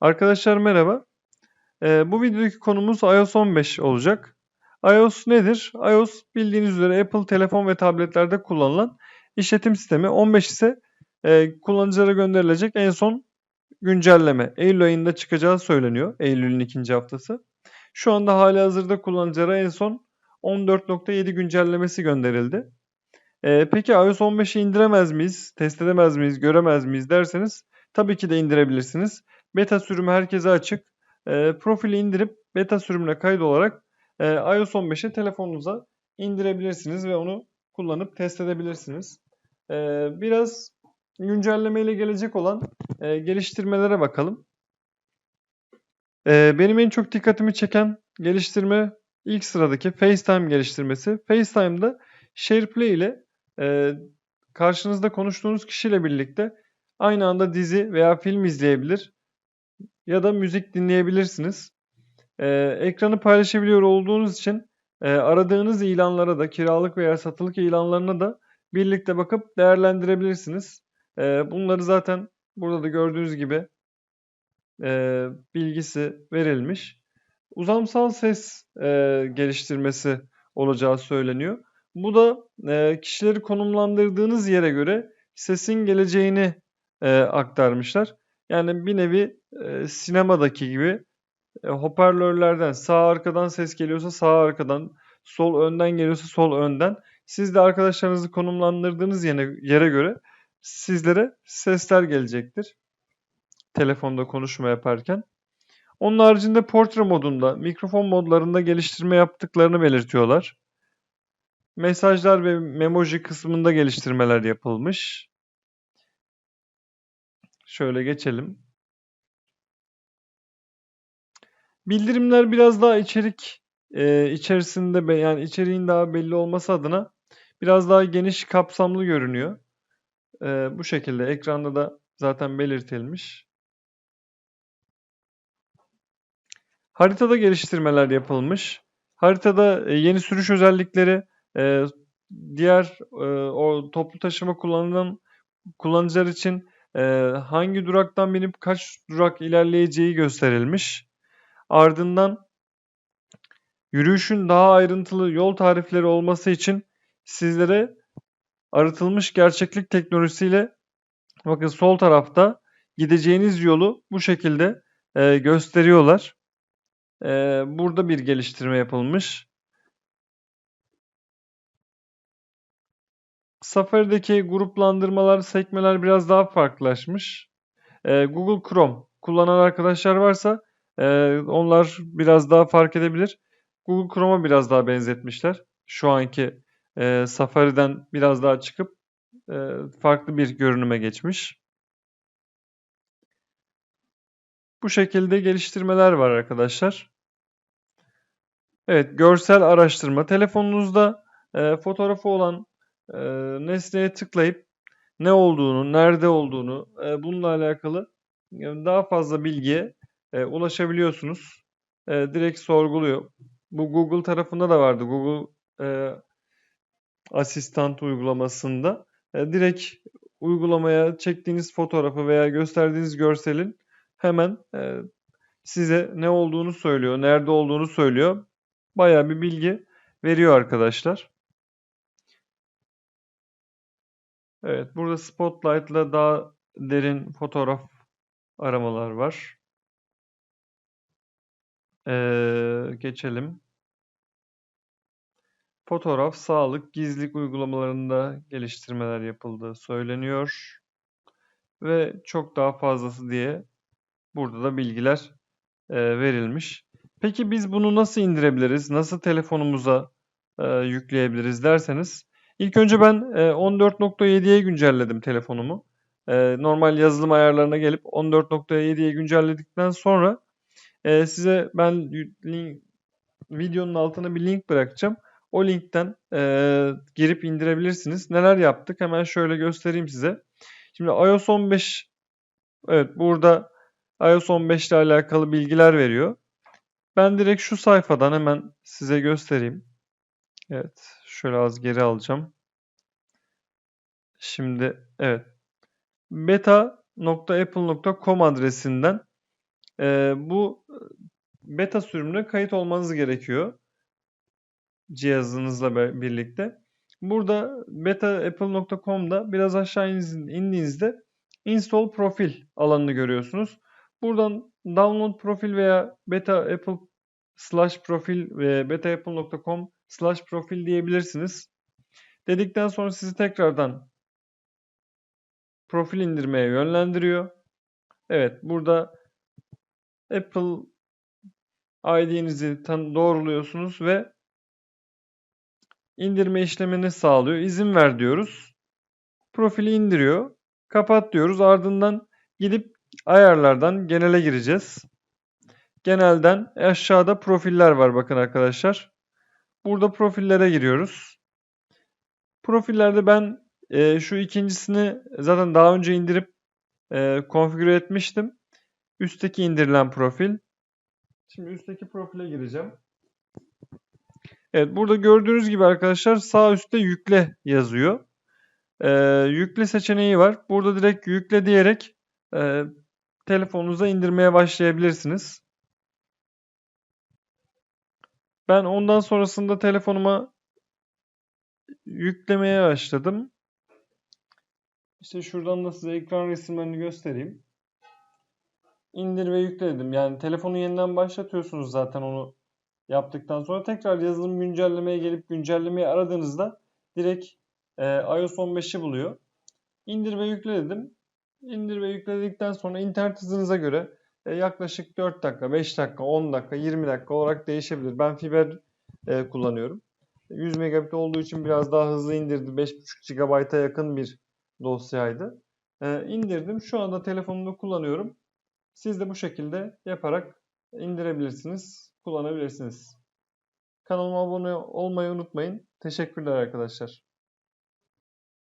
Arkadaşlar merhaba. Ee, bu videodaki konumuz iOS 15 olacak. iOS nedir? iOS bildiğiniz üzere Apple telefon ve tabletlerde kullanılan işletim sistemi. 15 ise e, kullanıcılara gönderilecek en son güncelleme. Eylül ayında çıkacağı söyleniyor. Eylül'ün ikinci haftası. Şu anda hali hazırda kullanıcılara en son 14.7 güncellemesi gönderildi. Ee, peki iOS 15'i indiremez miyiz? Test edemez miyiz? Göremez miyiz derseniz tabii ki de indirebilirsiniz. Beta sürümü herkese açık. E, profili indirip beta sürümüne kaydolarak e, iOS 15'i telefonunuza indirebilirsiniz ve onu kullanıp test edebilirsiniz. E, biraz güncelleme ile gelecek olan e, geliştirmelere bakalım. E, benim en çok dikkatimi çeken geliştirme ilk sıradaki FaceTime geliştirmesi. FaceTime'da SharePlay ile e, karşınızda konuştuğunuz kişiyle birlikte aynı anda dizi veya film izleyebilir ya da müzik dinleyebilirsiniz. Ee, ekranı paylaşabiliyor olduğunuz için e, aradığınız ilanlara da kiralık veya satılık ilanlarına da birlikte bakıp değerlendirebilirsiniz. E, bunları zaten burada da gördüğünüz gibi e, bilgisi verilmiş. Uzamsal ses e, geliştirmesi olacağı söyleniyor. Bu da e, kişileri konumlandırdığınız yere göre sesin geleceğini e, aktarmışlar. Yani bir nevi e, sinemadaki gibi e, hoparlörlerden sağ arkadan ses geliyorsa sağ arkadan, sol önden geliyorsa sol önden. Siz de arkadaşlarınızı konumlandırdığınız yere, yere göre sizlere sesler gelecektir. Telefonda konuşma yaparken. Onun haricinde portre modunda, mikrofon modlarında geliştirme yaptıklarını belirtiyorlar. Mesajlar ve memoji kısmında geliştirmeler yapılmış. Şöyle geçelim. Bildirimler biraz daha içerik e, içerisinde yani içeriğin daha belli olması adına biraz daha geniş kapsamlı görünüyor. E, bu şekilde ekranda da zaten belirtilmiş. Haritada geliştirmeler yapılmış. Haritada e, yeni sürüş özellikleri e, diğer e, o toplu taşıma kullanılan kullanıcılar için e, hangi duraktan binip kaç durak ilerleyeceği gösterilmiş. Ardından yürüyüşün daha ayrıntılı yol tarifleri olması için sizlere arıtılmış gerçeklik teknolojisiyle bakın sol tarafta gideceğiniz yolu bu şekilde e, gösteriyorlar. E, burada bir geliştirme yapılmış. Safari'deki gruplandırmalar, sekmeler biraz daha farklılaşmış. E, Google Chrome kullanan arkadaşlar varsa e, onlar biraz daha fark edebilir. Google Chrome'a biraz daha benzetmişler. Şu anki e, Safari'den biraz daha çıkıp e, farklı bir görünüme geçmiş. Bu şekilde geliştirmeler var arkadaşlar. Evet, görsel araştırma. Telefonunuzda e, fotoğrafı olan e, nesneye tıklayıp ne olduğunu, nerede olduğunu, e, bununla alakalı yani daha fazla bilgiye e, ulaşabiliyorsunuz. E, direkt sorguluyor. Bu Google tarafında da vardı. Google e, asistan uygulamasında. E, direkt uygulamaya çektiğiniz fotoğrafı veya gösterdiğiniz görselin hemen e, size ne olduğunu söylüyor, nerede olduğunu söylüyor. Bayağı bir bilgi veriyor arkadaşlar. Evet, burada Spotlight ile daha derin fotoğraf aramalar var. Ee, geçelim. Fotoğraf, sağlık, gizlilik uygulamalarında geliştirmeler yapıldığı söyleniyor. Ve çok daha fazlası diye burada da bilgiler e, verilmiş. Peki biz bunu nasıl indirebiliriz? Nasıl telefonumuza e, yükleyebiliriz derseniz ilk önce ben e, 14.7'ye güncelledim telefonumu. E, normal yazılım ayarlarına gelip 14.7'ye güncelledikten sonra e, size ben link, videonun altına bir link bırakacağım. O linkten e, girip indirebilirsiniz. Neler yaptık hemen şöyle göstereyim size. Şimdi iOS 15 evet burada iOS 15 ile alakalı bilgiler veriyor. Ben direkt şu sayfadan hemen size göstereyim. Evet şöyle az geri alacağım. Şimdi evet beta.apple.com adresinden e, bu beta sürümüne kayıt olmanız gerekiyor cihazınızla birlikte. Burada betaapple.com'da biraz aşağı iniz- indiğinizde install profil alanını görüyorsunuz. Buradan download profil veya beta apple slash profil ve betaapple.com slash profil diyebilirsiniz. Dedikten sonra sizi tekrardan profil indirmeye yönlendiriyor. Evet burada Apple ID'nizi doğruluyorsunuz ve indirme işlemini sağlıyor. İzin ver diyoruz. Profili indiriyor. Kapat diyoruz. Ardından gidip ayarlardan genele gireceğiz. Genelden aşağıda profiller var bakın arkadaşlar. Burada profillere giriyoruz. Profillerde ben e, şu ikincisini zaten daha önce indirip e, konfigüre etmiştim. Üstteki indirilen profil. Şimdi üstteki profile gireceğim. Evet burada gördüğünüz gibi arkadaşlar sağ üstte yükle yazıyor. Ee, yükle seçeneği var. Burada direkt yükle diyerek e, telefonunuza indirmeye başlayabilirsiniz. Ben ondan sonrasında telefonuma yüklemeye başladım. İşte şuradan da size ekran resimlerini göstereyim. İndir ve yükle dedim. Yani telefonu yeniden başlatıyorsunuz zaten onu yaptıktan sonra. Tekrar yazılım güncellemeye gelip güncellemeyi aradığınızda direkt e, iOS 15'i buluyor. İndir ve yükle dedim. İndir ve yükledikten sonra internet hızınıza göre e, yaklaşık 4 dakika, 5 dakika, 10 dakika, 20 dakika olarak değişebilir. Ben fiber e, kullanıyorum. 100 megabit olduğu için biraz daha hızlı indirdi. 5.5 GB'a yakın bir dosyaydı. E, indirdim. Şu anda telefonumda kullanıyorum. Siz de bu şekilde yaparak indirebilirsiniz, kullanabilirsiniz. Kanalıma abone olmayı unutmayın. Teşekkürler arkadaşlar.